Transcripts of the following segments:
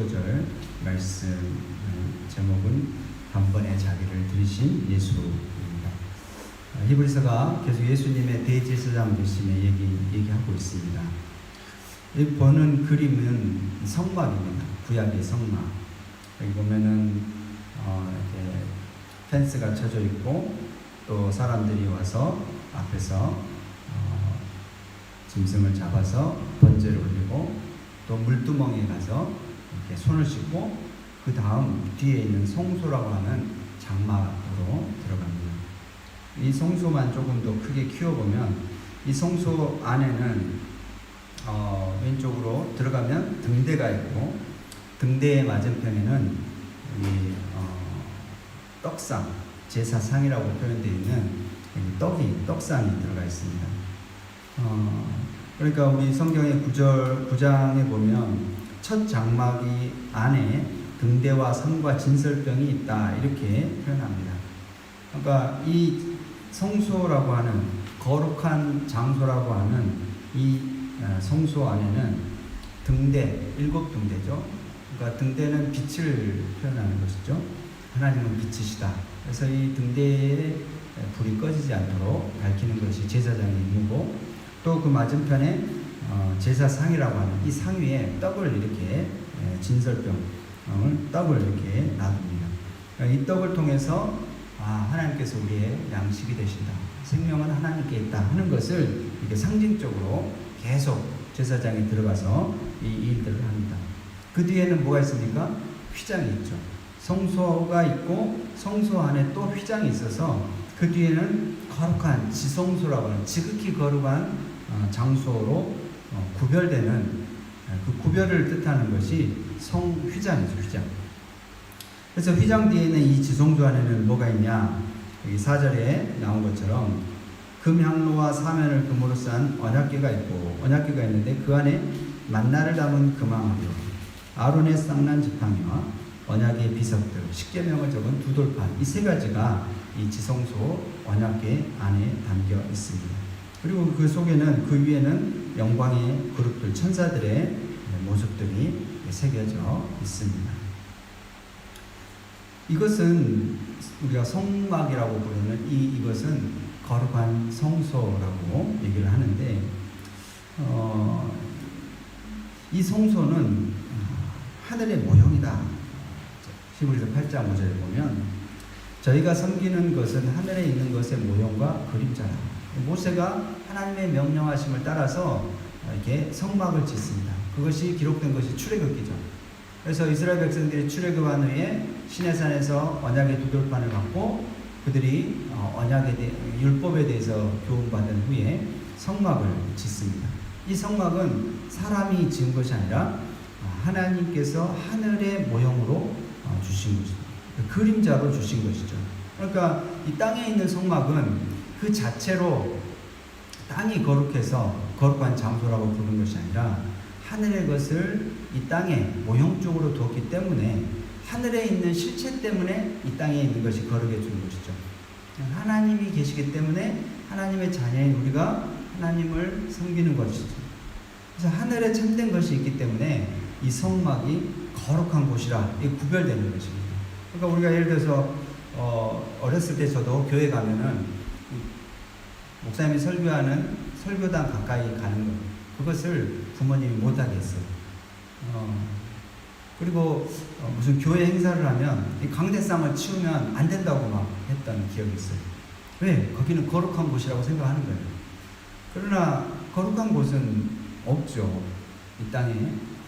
15절 말씀 음, 제목은 단번에 자기를 들이신 예수입니다. 어, 히브리서가 계속 예수님의 대제사장 되심의 얘기 얘기하고 있습니다. 이 보는 그림은 성막입니다. 구약의 성막. 여기 보면은 어, 펜스가 쳐져 있고 또 사람들이 와서 앞에서 어, 짐승을 잡아서 번제를 올리고 또 물두멍에 가서 이렇게 손을 씻고 그 다음 뒤에 있는 성소라고 하는 장막으로 들어갑니다. 이 성소만 조금 더 크게 키워보면 이 성소 안에는 어, 왼쪽으로 들어가면 등대가 있고 등대의 맞은편에는 이 어, 떡상 제사상이라고 표현되어 있는 이 떡이 떡상이 들어가 있습니다. 어, 그러니까 우리 성경의 구절 구장에 보면 첫 장막이 안에 등대와 상과 진설병이 있다 이렇게 표현합니다. 그러니까 이 성소라고 하는 거룩한 장소라고 하는 이 어, 성소 안에는 등대 일곱 등대죠. 그러니까 등대는 빛을 표현하는 것이죠. 하나님은 빛이시다. 그래서 이 등대에 불이 꺼지지 않도록 밝히는 것이 제사장의 임무고 또 그 맞은편에 어, 제사상이라고 하는 이 상 위에 떡을 이렇게 예, 진설병을 떡을 이렇게 놔둡니다. 그러니까 이 떡을 통해서 아 하나님께서 우리의 양식이 되신다. 생명은 하나님께 있다 하는 것을 이렇게 상징적으로 계속 제사장이 들어가서 이 일들을 합니다. 그 뒤에는 뭐가 있습니까? 휘장이 있죠. 성소가 있고 성소 안에 또 휘장이 있어서 그 뒤에는 거룩한 지성소라고 하는 지극히 거룩한 어, 장소로 어, 구별되는 어, 그 구별을 뜻하는 것이 성휘장이죠, 휘장. 그래서 휘장 뒤에는 이 지성소 안에는 뭐가 있냐? 여기 4절에 나온 것처럼 금향로와 사면을 금으로 싼 언약궤가 있고 언약궤가 있는데 그 안에 만나를 담은 금왕하며 아론의 쌍난 지팡이와 언약의 비석들, 십계명을 적은 두 돌판 이 세 가지가 이 지성소 언약궤 안에 담겨 있습니다. 그리고 그 속에는 그 위에는 영광의 그룹들 천사들의 모습들이 새겨져 있습니다. 이것은 우리가 성막이라고 부르는 이 이것은 거룩한 성소라고 얘기를 하는데 어, 이 성소는 하늘의 모형이다. 히브리서 8장 5절에 보면 저희가 섬기는 것은 하늘에 있는 것의 모형과 그림자라. 모세가 하나님의 명령하심을 따라서 이렇게 성막을 짓습니다. 그것이 기록된 것이 출애굽기죠. 그래서 이스라엘 백성들이 출애굽한 후에 시내산에서 언약의 두 돌판을 갖고 그들이 어, 언약에 대해 율법에 대해서 교훈받은 후에 성막을 짓습니다. 이 성막은 사람이 지은 것이 아니라 어, 하나님께서 하늘의 모형으로 어, 주신 것입니다. 그 그림자로 주신 것이죠. 그러니까 이 땅에 있는 성막은 그 자체로 땅이 거룩해서 거룩한 장소라고 부르는 것이 아니라 하늘의 것을 이 땅에 모형적으로 두었기 때문에 하늘에 있는 실체 때문에 이 땅에 있는 것이 거룩해지는 것이죠. 하나님이 계시기 때문에 하나님의 자녀인 우리가 하나님을 섬기는 것이죠. 그래서 하늘에 참된 것이 있기 때문에 이 성막이 거룩한 곳이라 구별되는 것입니다. 그러니까 우리가 예를 들어서 어, 어렸을 때 저도 교회 가면은 목사님이 설교하는 설교당 가까이 가는 것 그것을 부모님이 못하게 했어요. 어, 그리고 어, 무슨 교회 행사를 하면 이 강대상을 치우면 안 된다고 막 했던 기억이 있어요. 왜? 거기는 거룩한 곳이라고 생각하는 거예요. 그러나 거룩한 곳은 없죠. 이 땅에.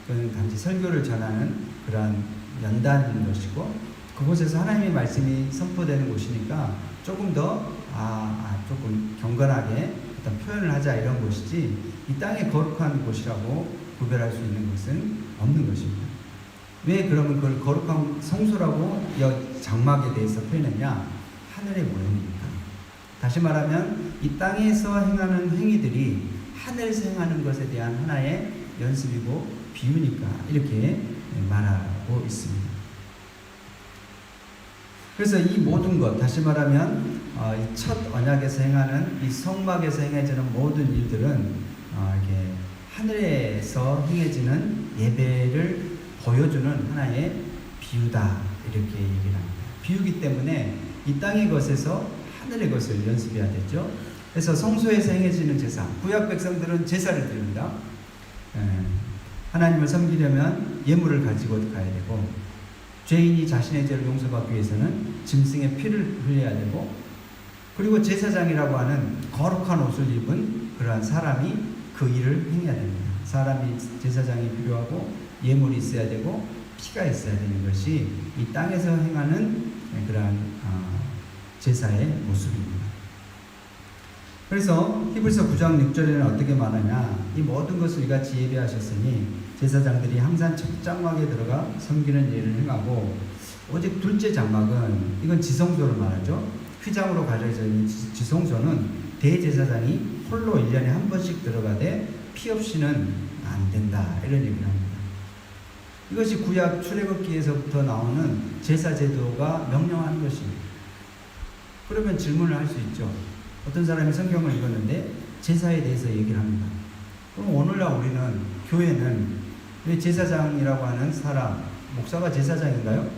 그건 단지 설교를 전하는 그러한 연단인 것이고 그곳에서 하나님의 말씀이 선포되는 곳이니까 조금 더 아, 아, 조금 경건하게 어떤 표현을 하자 이런 곳이지 이 땅에 거룩한 곳이라고 구별할 수 있는 것은 없는 것입니다. 왜 그러면 그걸 거룩한 성소라고 장막에 대해서 표현했냐? 하늘의 모형이니까. 다시 말하면 이 땅에서 행하는 행위들이 하늘에서 행하는 것에 대한 하나의 연습이고 비유니까 이렇게 말하고 있습니다. 그래서 이 모든 것, 다시 말하면 어, 첫 언약에서 행하는 이 성막에서 행해지는 모든 일들은 어, 이렇게 하늘에서 행해지는 예배를 보여주는 하나의 비유다 이렇게 얘기를 합니다. 비유기 때문에 이 땅의 것에서 하늘의 것을 연습해야 되죠. 그래서 성소에서 행해지는 제사, 구약 백성들은 제사를 드립니다. 예, 하나님을 섬기려면 예물을 가지고 가야 되고 죄인이 자신의 죄를 용서받기 위해서는 짐승의 피를 흘려야 되고 그리고 제사장이라고 하는 거룩한 옷을 입은 그러한 사람이 그 일을 행해야 됩니다. 사람이 제사장이 필요하고 예물이 있어야 되고 피가 있어야 되는 것이 이 땅에서 행하는 그러한 아, 제사의 모습입니다. 그래서 히브리서 9장 6절에는 어떻게 말하냐 이 모든 것을 이같이 예배하셨으니 제사장들이 항상 첫 장막에 들어가 섬기는 일을 행하고 오직 둘째 장막은 이건 지성소를 말하죠. 휘장으로 가려져 있는 지- 지성소는 대제사장이 홀로 1년에 한 번씩 들어가되 피 없이는 안 된다. 이런 얘기를 합니다. 이것이 구약 출애굽기에서부터 나오는 제사 제도가 명령하는 것입니다. 그러면 질문을 할 수 있죠. 어떤 사람이 성경을 읽었는데 제사에 대해서 얘기를 합니다. 그럼 오늘날 우리는 교회는 왜 제사장이라고 하는 사람, 목사가 제사장인가요?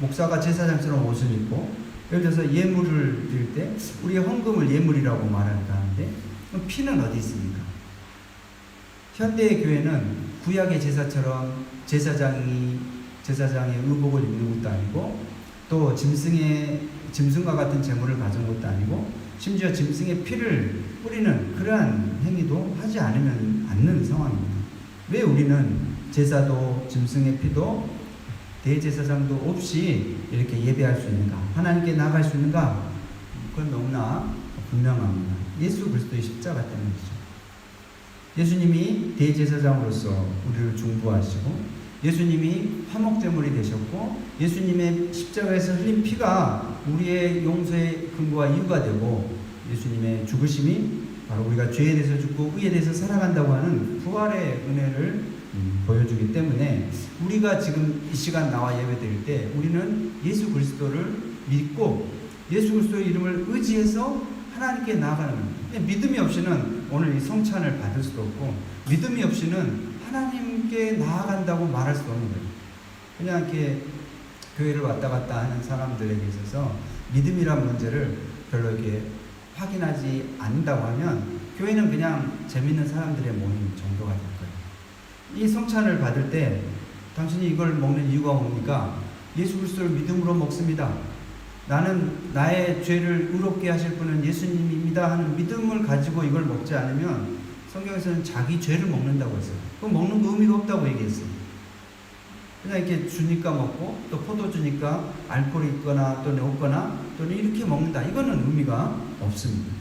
목사가 제사장처럼 옷을 입고 예를 들어서 예물을 드릴 때 우리가 헌금을 예물이라고 하는데 그럼 피는 어디 있습니까? 현대의 교회는 구약의 제사처럼 제사장이 제사장의 의복을 입는 것도 아니고 또 짐승의 짐승과 같은 제물을 가진 것도 아니고 심지어 짐승의 피를 뿌리는 그러한 행위도 하지 않으면 않는 상황입니다. 왜 우리는 제사도 짐승의 피도 대제사장도 없이 이렇게 예배할 수 있는가? 하나님께 나갈 수 있는가? 그건 너무나 분명합니다. 예수 그리스도의 십자가 때문이죠. 예수님이 대제사장으로서 우리를 중보하시고 예수님이 화목제물이 되셨고 예수님의 십자가에서 흘린 피가 우리의 용서의 근거와 이유가 되고 예수님의 죽으심이 바로 우리가 죄에 대해서 죽고 의에 대해서 살아간다고 하는 부활의 은혜를 음, 보여주기 때문에 우리가 지금 이 시간 나와 예배드릴 때 우리는 예수 그리스도를 믿고 예수 그리스도의 이름을 의지해서 하나님께 나아가는 거예요. 믿음이 없이는 오늘 이 성찬을 받을 수도 없고 믿음이 없이는 하나님께 나아간다고 말할 수 없는 거예요. 그냥 이렇게 교회를 왔다 갔다 하는 사람들에게 있어서 믿음이란 문제를 별로 이렇게 확인하지 않는다고 하면 교회는 그냥 재밌는 사람들의 모임 정도가 될 거예요. 이 성찬을 받을 때 당신이 이걸 먹는 이유가 뭡니까? 예수 그리스도를 믿음으로 먹습니다. 나는 나의 죄를 의롭게 하실 분은 예수님입니다 하는 믿음을 가지고 이걸 먹지 않으면 성경에서는 자기 죄를 먹는다고 했어요. 그럼 먹는 거 의미가 없다고 얘기했어요. 그냥 이렇게 주니까 먹고 또 포도 주니까 알코올이 있거나 또는 없거나 또는 이렇게 먹는다. 이거는 의미가 없습니다.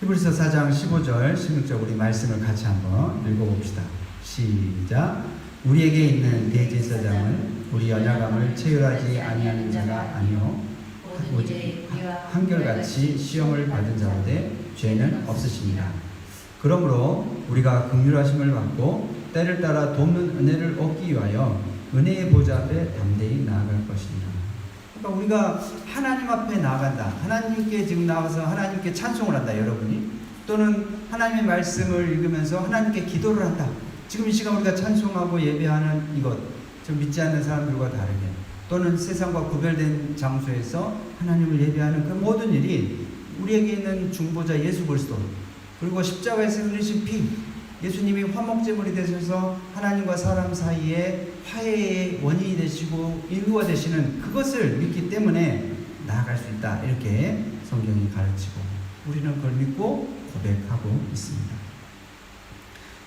히브리서 4장 15절 16절 우리 말씀을 같이 한번 읽어봅시다. 시작. 우리에게 있는 대제사장은 우리 연약함을 체휼하지 아니하는 자가 아니요 오직 한결같이 시험을 받은 자로되 죄는 없으십니다. 그러므로 우리가 긍휼하심을 받고 때를 따라 돕는 은혜를 얻기 위하여 은혜의 보좌 앞에 담대히 나아갈 것입니다. 그러니까 우리가 하나님 앞에 나아간다. 하나님께 지금 나와서 하나님께 찬송을 한다. 여러분이 또는 하나님의 말씀을 읽으면서 하나님께 기도를 한다. 지금 이 시간 우리가 찬송하고 예배하는 이것 좀 믿지 않는 사람들과 다르게 또는 세상과 구별된 장소에서 하나님을 예배하는 그 모든 일이 우리에게 있는 중보자 예수 그리스도 그리고 십자가에서 흘리신 피 예수님이 화목제물이 되셔서 하나님과 사람 사이에 화해의 원인이 되시고 인구가 되시는 그것을 믿기 때문에 나아갈 수 있다 이렇게 성경이 가르치고 우리는 그걸 믿고 고백하고 있습니다.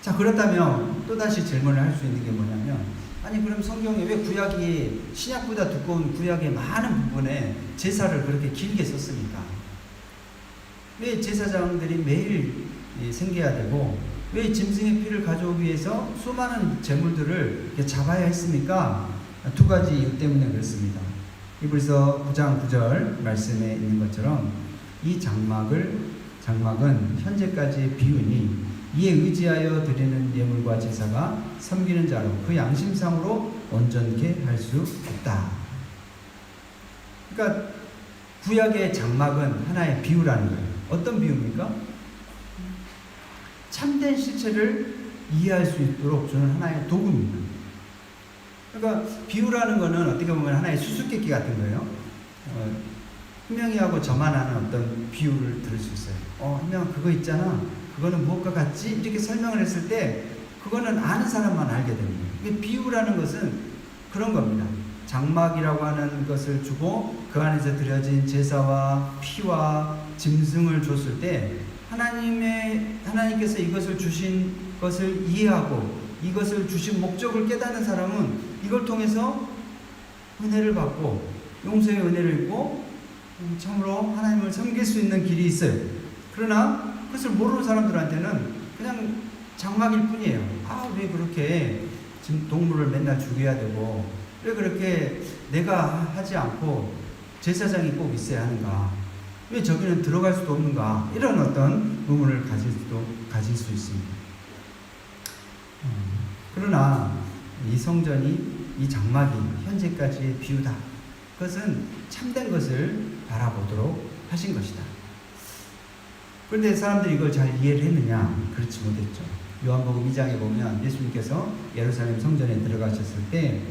자 그렇다면 또다시 질문을 할 수 있는 게 뭐냐면 아니 그럼 성경에 왜 구약이 신약보다 두꺼운 구약의 많은 부분에 제사를 그렇게 길게 썼습니까? 왜 제사장들이 매일 예, 생겨야 되고 왜 짐승의 피를 가져오기 위해서 수많은 재물들을 잡아야 했습니까? 두 가지 이유 때문에 그렇습니다. 이불서 9장 9절 말씀에 있는 것처럼 이 장막을 장막은 현재까지의 비유니 이에 의지하여 드리는 예물과 제사가 섬기는 자로 그 양심상으로 온전케 할 수 없다. 그러니까 구약의 장막은 하나의 비유라는 거예요. 어떤 비유입니까? 참된 실체를 이해할 수 있도록 주는 하나의 도구입니다. 그러니까 비유라는 거는 어떻게 보면 하나의 수수께끼 같은 거예요. 어, 희명이하고 저만 아는 어떤 비유를 들을 수 있어요. 어, 희명 그거 있잖아. 그거는 무엇과 같지? 이렇게 설명을 했을 때 그거는 아는 사람만 알게 됩니다. 이게 비유라는 것은 그런 겁니다. 장막이라고 하는 것을 주고 그 안에서 드려진 제사와 피와 짐승을 줬을 때 하나님의 하나님께서 이것을 주신 것을 이해하고 이것을 주신 목적을 깨닫는 사람은 이걸 통해서 은혜를 받고 용서의 은혜를 입고 음, 참으로 하나님을 섬길 수 있는 길이 있어요. 그러나 그것을 모르는 사람들한테는 그냥 장막일 뿐이에요. 아, 왜 그렇게 지금 동물을 맨날 죽여야 되고, 왜 그렇게 내가 하지 않고 제사장이 꼭 있어야 하는가? 왜 저기는 들어갈 수도 없는가? 이런 어떤 의문을 가질 수도, 가질 수 있습니다. 음, 그러나 이 성전이 이 장막이 현재까지의 비유다. 그것은 참된 것을 바라보도록 하신 것이다. 그런데 사람들이 이걸 잘 이해를 했느냐? 그렇지 못했죠. 요한복음 2장에 보면 예수님께서 예루살렘 성전에 들어가셨을 때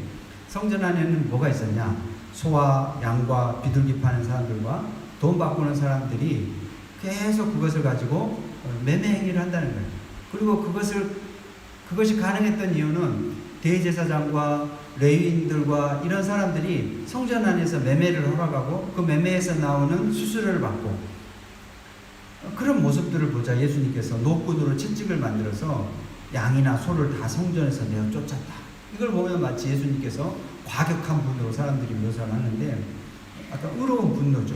성전 안에는 뭐가 있었냐? 소와 양과 비둘기 파는 사람들과 돈 바꾸는 사람들이 계속 그것을 가지고 매매 행위를 한다는 거예요. 그리고 그것을 그것이 가능했던 이유는 대제사장과 레위인들과 이런 사람들이 성전 안에서 매매를 허락하고 그 매매에서 나오는 수수료를 받고 그런 모습들을 보자 예수님께서 노꾼으로 채찍을 만들어서 양이나 소를 다 성전에서 내어 쫓았다. 이걸 보면 마치 예수님께서 과격한 분으로 사람들이 묘사를 하는데 약간 의로운 분노죠.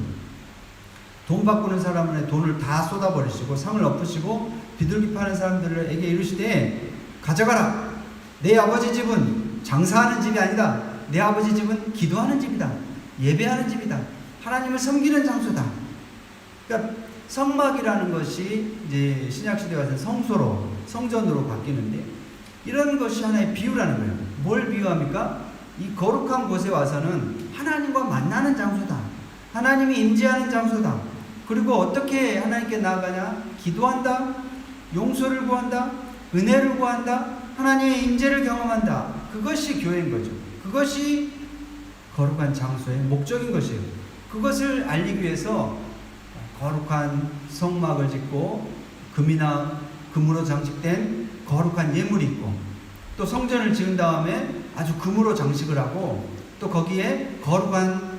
돈 바꾸는 사람의 돈을 다 쏟아버리시고 상을 엎으시고 비둘기 파는 사람들에게 이르시되 가져가라. 내 아버지 집은 장사하는 집이 아니다. 내 아버지 집은 기도하는 집이다. 예배하는 집이다. 하나님을 섬기는 장소다. 그러니까 성막이라는 것이 이제 신약 시대 가서 성소로 성전으로 바뀌는데 이런 것이 하나의 비유라는 거예요. 뭘 비유합니까? 이 거룩한 곳에 와서는 하나님과 만나는 장소다. 하나님이 임재하는 장소다. 그리고 어떻게 하나님께 나아가냐? 기도한다. 용서를 구한다. 은혜를 구한다. 하나님의 임재를 경험한다. 그것이 교회인 거죠. 그것이 거룩한 장소의 목적인 것이에요. 그것을 알리기 위해서 거룩한 성막을 짓고 금이나 금으로 장식된 거룩한 예물이 있고 또 성전을 지은 다음에 아주 금으로 장식을 하고 또 거기에 거룩한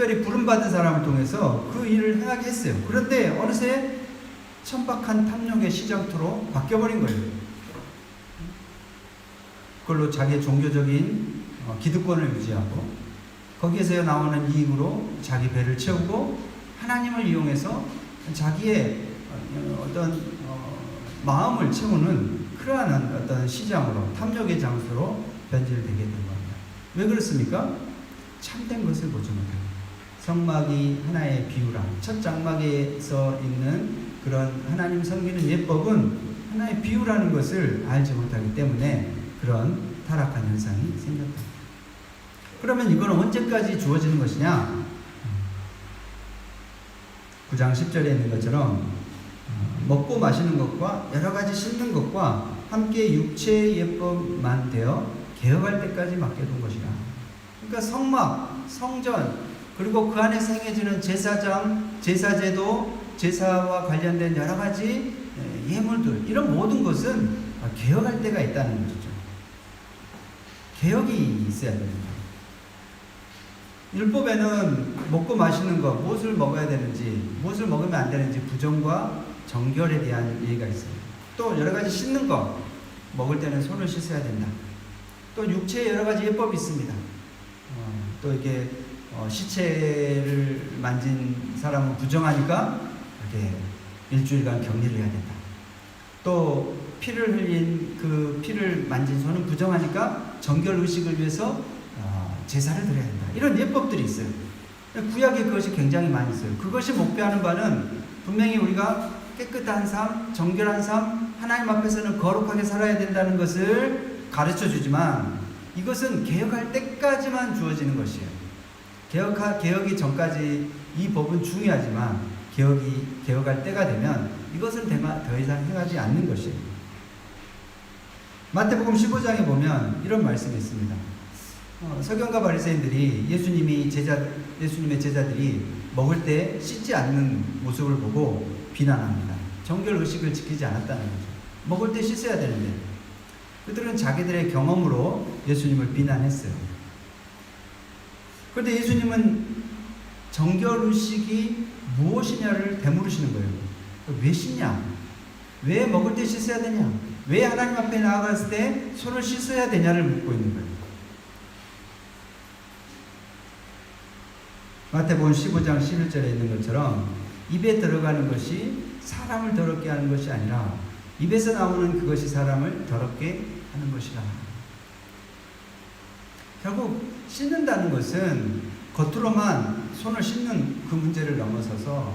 특별히 부름받은 사람을 통해서 그 일을 행하게 했어요. 그런데 어느새 천박한 탐욕의 시장터로 바뀌어버린 거예요. 그걸로 자기의 종교적인 어, 기득권을 유지하고 거기에서 나오는 이익으로 자기 배를 채우고 하나님을 이용해서 자기의 어, 어떤 어, 마음을 채우는 그러한 어떤 시장으로 탐욕의 장소로 변질되게 된 겁니다. 왜 그렇습니까? 참된 것을 보지 못합니다. 성막이 하나의 비유라. 첫 장막에서 있는 그런 하나님 섬기는 예법은 하나의 비유라는 것을 알지 못하기 때문에 그런 타락한 현상이 생겼다. 그러면 이건 언제까지 주어지는 것이냐? 9장 10절에 있는 것처럼 어, 먹고 마시는 것과 여러 가지 씻는 것과 함께 육체의 예법만 되어 개혁할 때까지 맡겨둔 것이라. 그러니까 성막, 성전, 그리고 그 안에 생겨지는 제사장, 제사제도, 제사와 관련된 여러 가지 예물들, 이런 모든 것은 개혁할 때가 있다는 것이죠. 개혁이 있어야 됩니다. 율법에는 먹고 마시는 것, 무엇을 먹어야 되는지, 무엇을 먹으면 안 되는지 부정과 정결에 대한 얘기가 있어요. 또 여러 가지 씻는 것, 먹을 때는 손을 씻어야 된다. 또 육체에 여러 가지 예법이 있습니다. 어, 또 이게 어, 시체를 만진 사람은 부정하니까 이렇게 일주일간 격리를 해야 된다. 또 피를 흘린 그 피를 만진 손은 부정하니까 정결 의식을 위해서 어, 제사를 드려야 된다. 이런 예법들이 있어요. 구약에 그것이 굉장히 많이 있어요. 그것이 목표하는 바는 분명히 우리가 깨끗한 삶, 정결한 삶, 하나님 앞에서는 거룩하게 살아야 된다는 것을 가르쳐 주지만 이것은 개혁할 때까지만 주어지는 것이에요. 개혁하, 개혁이 전까지 이 법은 중요하지만 개혁이 개혁할 때가 되면 이것은 더 이상 행하지 않는 것이에요. 마태복음 15장에 보면 이런 말씀이 있습니다. 어, 서경과 바리새인들이 예수님이 제자 예수님의 제자들이 먹을 때 씻지 않는 모습을 보고 비난합니다. 정결 의식을 지키지 않았다는 거죠. 먹을 때 씻어야 되는데 그들은 자기들의 경험으로 예수님을 비난했어요. 그런데 예수님은 정결 의식이 무엇이냐를 되물으시는 거예요. 왜 씻냐? 왜 먹을 때 씻어야 되냐? 왜 하나님 앞에 나아갔을 때 손을 씻어야 되냐를 묻고 있는 거예요. 마태복음 15장 11절에 있는 것처럼 입에 들어가는 것이 사람을 더럽게 하는 것이 아니라 입에서 나오는 그것이 사람을 더럽게 하는 것이라. 결국 씻는다는 것은 겉으로만 손을 씻는 그 문제를 넘어서서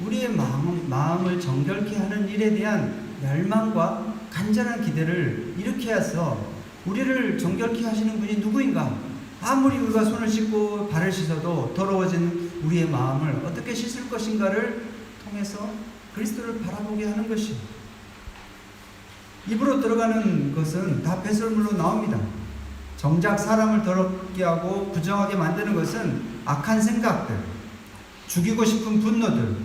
우리의 마음, 마음을 정결케 하는 일에 대한 열망과 간절한 기대를 일으켜 해서 우리를 정결케 하시는 분이 누구인가? 아무리 우리가 손을 씻고 발을 씻어도 더러워진 우리의 마음을 어떻게 씻을 것인가를 통해서 그리스도를 바라보게 하는 것이 입으로 들어가는 것은 다 배설물로 나옵니다. 정작 사람을 더럽게 하고 부정하게 만드는 것은 악한 생각들, 죽이고 싶은 분노들,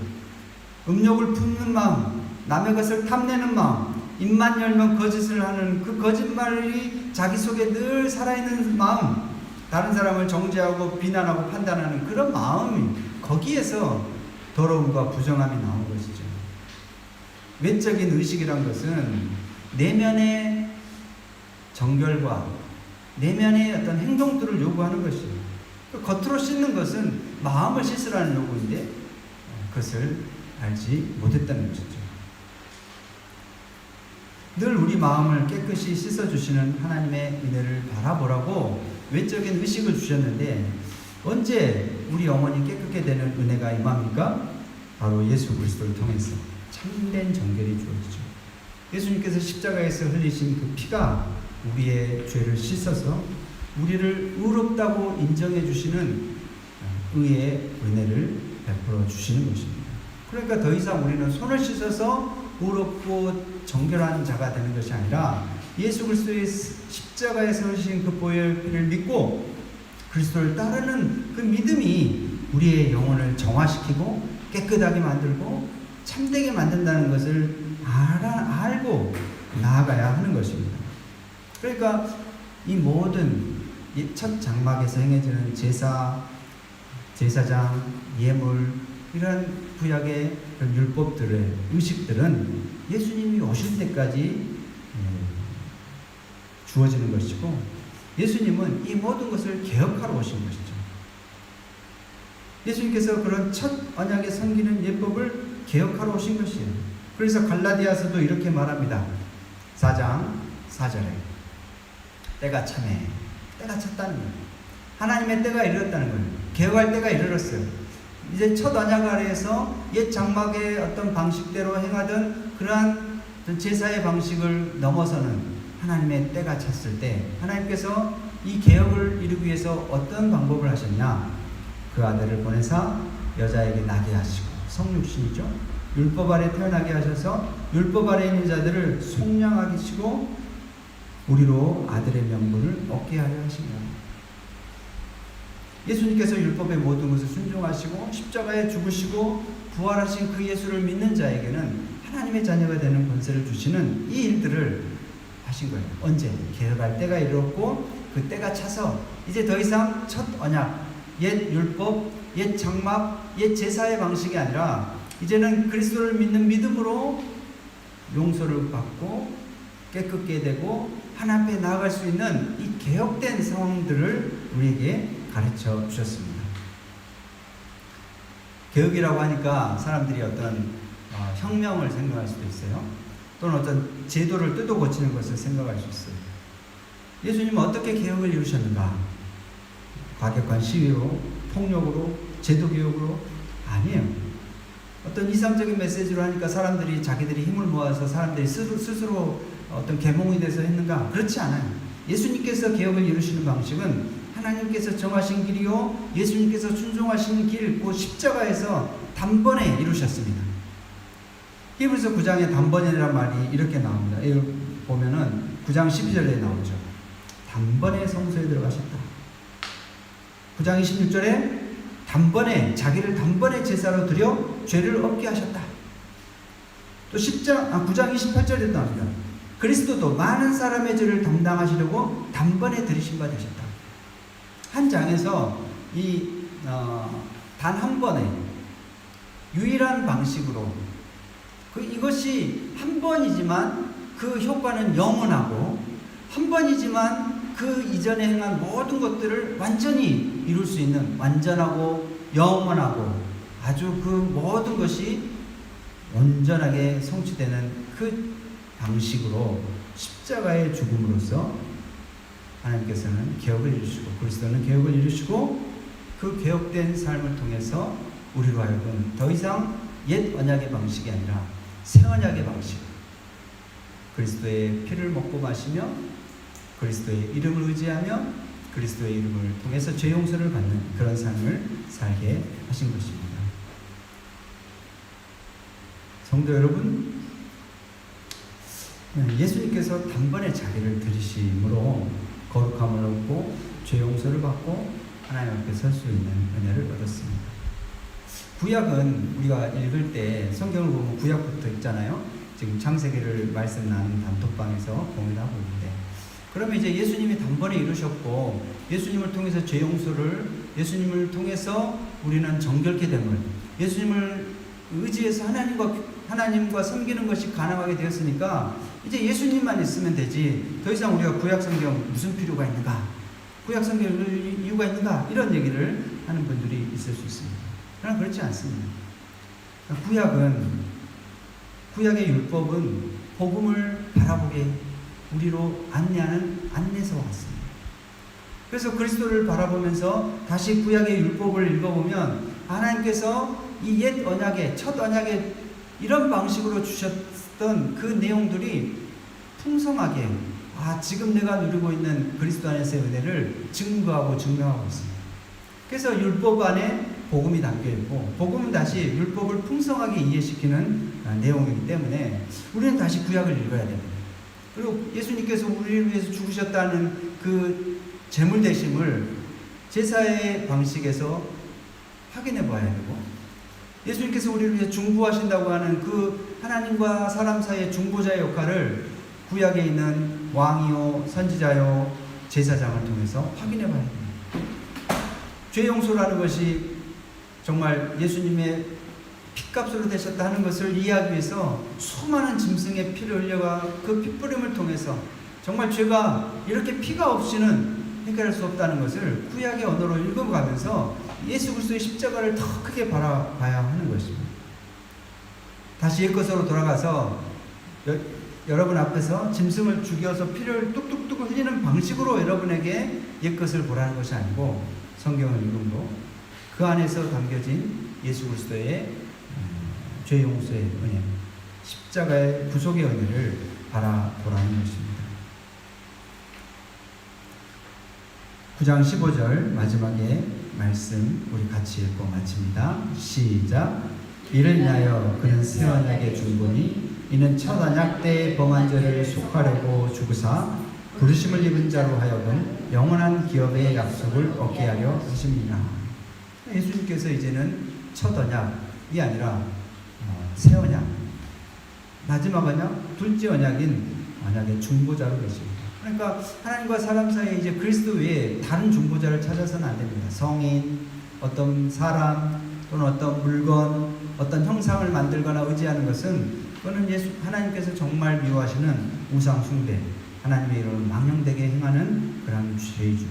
음욕을 품는 마음, 남의 것을 탐내는 마음, 입만 열면 거짓을 하는 그 거짓말이 자기 속에 늘 살아있는 마음, 다른 사람을 정죄하고 비난하고 판단하는 그런 마음이 거기에서 더러움과 부정함이 나온 것이죠. 외적인 의식이란 것은 내면의 정결과 내면의 어떤 행동들을 요구하는 것이에요. 그 겉으로 씻는 것은 마음을 씻으라는 요구인데 그것을 알지 못했다는 것이죠. 늘 우리 마음을 깨끗이 씻어주시는 하나님의 은혜를 바라보라고 외적인 의식을 주셨는데 언제 우리 영혼이 깨끗게 되는 은혜가 임합니까? 바로 예수 그리스도를 통해서 참된 정결이 주어지죠. 예수님께서 십자가에서 흘리신 그 피가 우리의 죄를 씻어서 우리를 의롭다고 인정해 주시는 의의 은혜를 베풀어 주시는 것입니다. 그러니까 더 이상 우리는 손을 씻어서 의롭고 정결한 자가 되는 것이 아니라 예수 그리스도의 십자가에서 흘리신 그 보혈 피를 믿고 그리스도를 따르는 그 믿음이 우리의 영혼을 정화시키고 깨끗하게 만들고 참되게 만든다는 것을 알아, 알고 나아가야 하는 것입니다. 그러니까 이 모든 첫 장막에서 행해지는 제사, 제사장, 예물 이런 구약의 율법들의 의식들은 예수님이 오실 때까지 주어지는 것이고 예수님은 이 모든 것을 개혁하러 오신 것이죠. 예수님께서 그런 첫 언약에 섬기는 예법을 개혁하러 오신 것이에요. 그래서 갈라디아서도 이렇게 말합니다. 4장 4절에 때가 참해 때가 찼다는 거예요. 하나님의 때가 이르렀다는 거예요. 개혁할 때가 이르렀어요. 이제 첫 언약 아래에서 옛 장막의 어떤 방식대로 행하던 그러한 제사의 방식을 넘어서는 하나님의 때가 찼을 때 하나님께서 이 개혁을 이루기 위해서 어떤 방법을 하셨냐? 그 아들을 보내사 여자에게 나게 하시고 성육신이죠. 율법 아래 태어나게 하셔서 율법 아래 있는 자들을 속량하게 시고 우리로 아들의 명분을 얻게 하려 겁니다. 예수님께서 율법의 모든 것을 순종하시고 십자가에 죽으시고 부활하신 그 예수를 믿는 자에게는 하나님의 자녀가 되는 권세를 주시는 이 일들을 하신 거예요. 언제? 개혁할 때가 이르렀고 그 때가 차서 이제 더 이상 첫 언약, 옛 율법, 옛 장막, 옛 제사의 방식이 아니라 이제는 그리스도를 믿는 믿음으로 용서를 받고 깨끗게 되고 하나님 앞에 나아갈 수 있는 이 개혁된 상황들을 우리에게 가르쳐 주셨습니다. 개혁이라고 하니까 사람들이 어떤 어, 혁명을 생각할 수도 있어요. 또는 어떤 제도를 뜯어 고치는 것을 생각할 수 있어요. 예수님은 어떻게 개혁을 이루셨는가? 과격한 시위로, 폭력으로, 제도 개혁으로? 아니에요. 어떤 이상적인 메시지로 하니까 사람들이 자기들이 힘을 모아서 사람들이 스스로, 스스로 어떤 계몽이 돼서 했는가? 그렇지 않아요. 예수님께서 개혁을 이루시는 방식은 하나님께서 정하신 길이요, 예수님께서 순종하신 길, 그 십자가에서 단번에 이루셨습니다. 히브리서 9장에 단번이라는 말이 이렇게 나옵니다. 보면은 9장 12절에 나오죠. 단번에 성소에 들어가셨다. 9장 26절에 단번에 자기를 단번에 제사로 드려 죄를 없게 하셨다. 또 10장 아 9장 28절에 나옵니다. 그리스도도 많은 사람의 죄를 담당하시려고 단번에 들이신 바 되셨다. 한 장에서 이 어, 단한 번에 유일한 방식으로 그 이것이 한 번이지만 그 효과는 영원하고 한 번이지만 그 이전에 행한 모든 것들을 완전히 이룰 수 있는 완전하고 영원하고 아주 그 모든 것이 온전하게 성취되는 그 방식으로 십자가의 죽음으로써 하나님께서는 개혁을 이루시고 그리스도는 개혁을 이루시고 그 개혁된 삶을 통해서 우리로 하여금 더 이상 옛 언약의 방식이 아니라 새 언약의 방식 그리스도의 피를 먹고 마시며 그리스도의 이름을 의지하며 그리스도의 이름을 통해서 죄 용서를 받는 그런 삶을 살게 하신 것입니다. 성도 여러분, 예수님께서 단번에 자기를 들이심으로 거룩함을 얻고 죄 용서를 받고 하나님 앞에 설 수 있는 은혜를 얻었습니다. 구약은 우리가 읽을 때 성경을 보면 구약부터 있잖아요. 지금 창세기를 말씀 나눈 단톡방에서 공유하고 있는데 그러면 이제 예수님이 단번에 이루셨고 예수님을 통해서 죄 용서를 예수님을 통해서 우리는 정결케 됨을 예수님을 의지해서 하나님과 하나님과 섬기는 것이 가능하게 되었으니까 이제 예수님만 있으면 되지 더 이상 우리가 구약 성경 무슨 필요가 있는가 구약 성경 읽을 이유가 있는가 이런 얘기를 하는 분들이 있을 수 있습니다. 그러나 그렇지 않습니다. 구약은 구약의 율법은 복음을 바라보게 우리로 안내하는 안내서와 같습니다. 그래서 그리스도를 바라보면서 다시 구약의 율법을 읽어보면 하나님께서 이 옛 언약의 첫 언약의 이런 방식으로 주셨던 그 내용들이 풍성하게 아 지금 내가 누리고 있는 그리스도 안에서의 은혜를 증거하고 증명하고 있습니다. 그래서 율법 안에 복음이 담겨 있고 복음은 다시 율법을 풍성하게 이해시키는 내용이기 때문에 우리는 다시 구약을 읽어야 됩니다. 그리고 예수님께서 우리를 위해서 죽으셨다는 그 제물 대심을 제사의 방식에서 확인해 봐야 되고 예수님께서 우리를 위해 중보하신다고 하는 그 하나님과 사람 사이의 중보자의 역할을 구약에 있는 왕이요 선지자요 제사장을 통해서 확인해 봐야 됩니다. 죄 용서라는 것이 정말 예수님의 피값으로 되셨다 하는 것을 이해하기 위해서 수많은 짐승의 피를 흘려가 그 피뿌림을 통해서 정말 죄가 이렇게 피가 없이는 해결할 수 없다는 것을 구약의 언어로 읽어가면서 예수 그리스도의 십자가를 더 크게 바라봐야 하는 것입니다. 다시 옛것으로 돌아가서 여, 여러분 앞에서 짐승을 죽여서 피를 뚝뚝뚝 흘리는 방식으로 여러분에게 옛것을 보라는 것이 아니고 성경을 읽음으로 그 안에서 담겨진 예수 그리스도의 죄 용서의 은혜, 십자가의 구속의 은혜를 바라보라는 것입니다. 9장 15절 마지막에 말씀 우리 같이 읽고 마칩니다. 시작. 이를 인하여 그는 새 언약의 중보니 이는 첫 언약 때의 범한 죄를 속하려고 죽으사 부르심을 입은 자로 하여금 영원한 기업의 약속을 얻게 하려 하십니다. 예수님께서 이제는 첫 언약이 아니라 새 언약, 마지막 언약, 둘째 언약인 언약의 중보자로 계십니다. 그러니까 하나님과 사람 사이에 이제 그리스도 외에 다른 중보자를 찾아서는 안 됩니다. 성인, 어떤 사람 또는 어떤 물건, 어떤 형상을 만들거나 의지하는 것은 그거는 예수 하나님께서 정말 미워하시는 우상 숭배, 하나님의 이름을 망령되게 행하는 그런 죄이죠.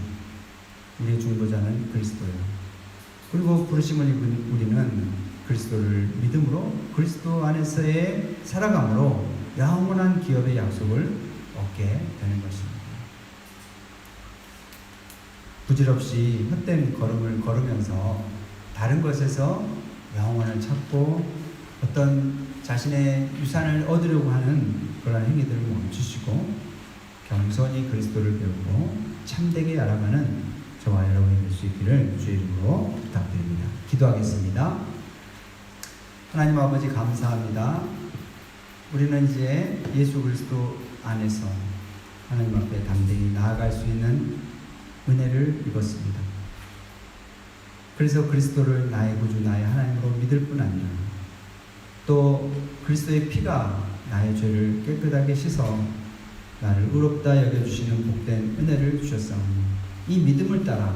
우리의 중보자는 그리스도예요. 그리고 부르심을 입은 우리는 그리스도를 믿음으로 그리스도 안에서의 살아감으로 영원한 기업의 약속을 얻게 되는 것입니다. 부질없이 헛된 걸음을 걸으면서 다른 것에서 영원을 찾고 어떤 자신의 유산을 얻으려고 하는 그런 행위들을 멈추시고 겸손히 그리스도를 배우고 참되게 알아가는 저와 여러분이 될 수 있기를 주의 이름으로 부탁드립니다. 기도하겠습니다. 하나님 아버지 감사합니다. 우리는 이제 예수 그리스도 안에서 하나님 앞에 담대히 나아갈 수 있는 은혜를 입었습니다. 그래서 그리스도를 나의 구주, 나의 하나님으로 믿을 뿐 아니라 또 그리스도의 피가 나의 죄를 깨끗하게 씻어 나를 의롭다 여겨주시는 복된 은혜를 주셨사오니 이 믿음을 따라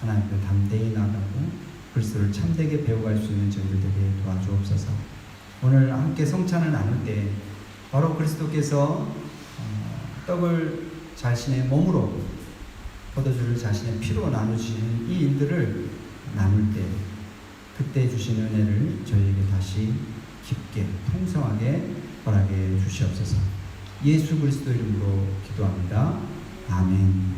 하나님 앞에 담대히 나아가고 그리스도를 참되게 배워갈 수 있는 저희들 되게 도와주옵소서. 오늘 함께 성찬을 나눌 때 바로 그리스도께서 어, 떡을 자신의 몸으로 포도주를 자신의 피로 나누시는 이 일들을 나눌 때 그때 주신 은혜를 저희에게 다시 깊게 풍성하게 허락해 주시옵소서. 예수 그리스도 이름으로 기도합니다. 아멘.